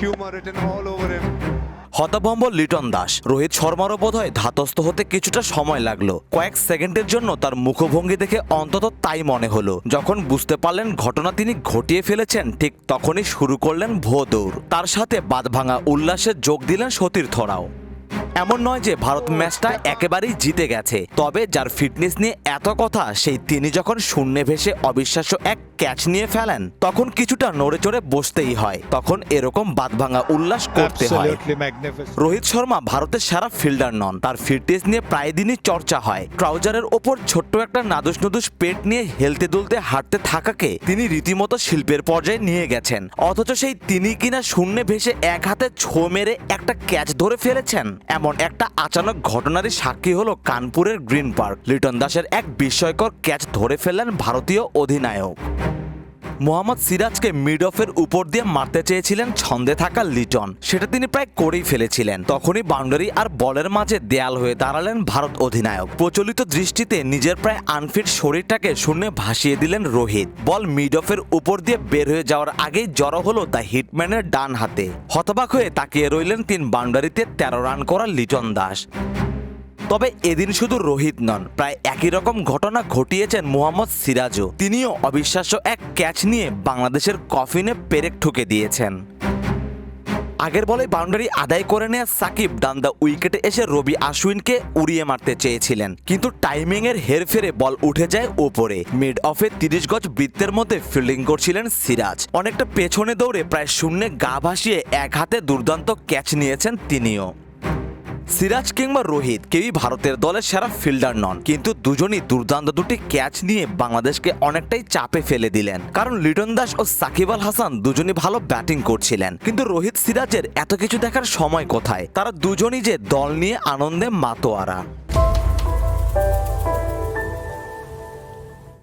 humor written all over him. হতভম্ব লিটন দাস। রোহিত শর্মারও বোধহয় ধাতস্থ হতে কিছুটা সময় লাগল। কয়েক সেকেন্ডের জন্য তার মুখভঙ্গি দেখে অন্তত তাই মনে হলো। যখন বুঝতে পারলেন ঘটনা তিনি ঘটিয়ে ফেলেছেন, ঠিক তখনই শুরু করলেন ভো দৌড় তার সাথে বাদ ভাঙা উল্লাসে যোগ দিলেন সতীর্থরাও। এমন নয় যে ভারত ম্যাচটা একেবারেই জিতে গেছে তবে যার ফিটনেস নিয়ে এত কথা সেই তিনি যখন শূন্যে ভেসে অবিশ্বাস্য এক ক্যাচ নিয়ে ফেলেন তখন কিছুটা নড়ে চড়ে বসতেই হয় তখন এরকম বাঁধভাঙা উল্লাস করতে হয়। রোহিত শর্মা ভারতের সেরা ফিল্ডার নন তার ফিটনেস নিয়ে প্রায় দিনই চর্চা হয়। ট্রাউজারের ওপর ছোট্ট একটা নাদুস নুদুস পেট নিয়ে হেলতে দুলতে হাঁটতে থাকাকে তিনি রীতিমতো শিল্পের পর্যায়ে নিয়ে গেছেন। অথচ সেই তিনি কিনা শূন্যে ভেসে এক হাতে ছো মেরে একটা ক্যাচ ধরে ফেলেছেন এমন একটা আচানক ঘটনারই সাক্ষী হলো কানপুরের গ্রিন পার্ক। লিটন দাসের এক বিস্ময়কর ক্যাচ ধরে ফেললেন ভারতীয় অধিনায়ক। মোহাম্মদ সিরাজকে মিড অফের উপর দিয়ে মারতে চেয়েছিলেন ছন্দে থাকা লিটন। সেটা তিনি প্রায় করেই ফেলেছিলেন। তখনই বাউন্ডারি আর বলের মাঝে দেয়াল হয়ে দাঁড়ালেন ভারত অধিনায়ক। প্রচলিত দৃষ্টিতে নিজের প্রায় আনফিট শরীরটাকে শূন্যে ভাসিয়ে দিলেন রোহিত। বল মিড অফের উপর দিয়ে বের হয়ে যাওয়ার আগেই জড়ো হলো দ্য হিটম্যানের ডান হাতে। হতবাক হয়ে তাকিয়ে রইলেন তিন বাউন্ডারিতে তেরো রান করা লিটন দাস। তবে এদিন শুধু রোহিত নন, প্রায় একই রকম ঘটনা ঘটিয়েছেন মোহাম্মদ সিরাজও। তিনিও অবিশ্বাস্য এক ক্যাচ নিয়ে বাংলাদেশের কফিনে পেরেক ঠুকে দিয়েছেন। আগের বলে বাউন্ডারি আদায় করে নেয়া সাকিব ডান দ্য উইকেটে এসে রবি আশ্বিনকে উড়িয়ে মারতে চেয়েছিলেন, কিন্তু টাইমিং এর হেরফেরে বল উঠে যায় ওপরে। মিড অফে তিরিশ গজ বৃত্তের মধ্যে ফিল্ডিং করছিলেন সিরাজ। অনেকটা পেছনে দৌড়ে প্রায় শূন্যে গা ভাসিয়ে এক হাতে দুর্দান্ত ক্যাচ নিয়েছেন তিনিও। সিরাজ কিংবা রোহিত কেউই ভারতের দলের সেরা ফিল্ডার নন। কিন্তু দুজনই দুর্দান্ত দুটি ক্যাচ নিয়ে বাংলাদেশকে অনেকটাই চাপে ফেলে দিলেন। কারণ লিটন দাস ও সাকিব আল হাসান দুজনই ভালো ব্যাটিং করছিলেন। কিন্তু রোহিত সিরাজের এত কিছু দেখার সময় কোথায়? তারা দুজনই যে দল নিয়ে আনন্দে মাতোয়ারা।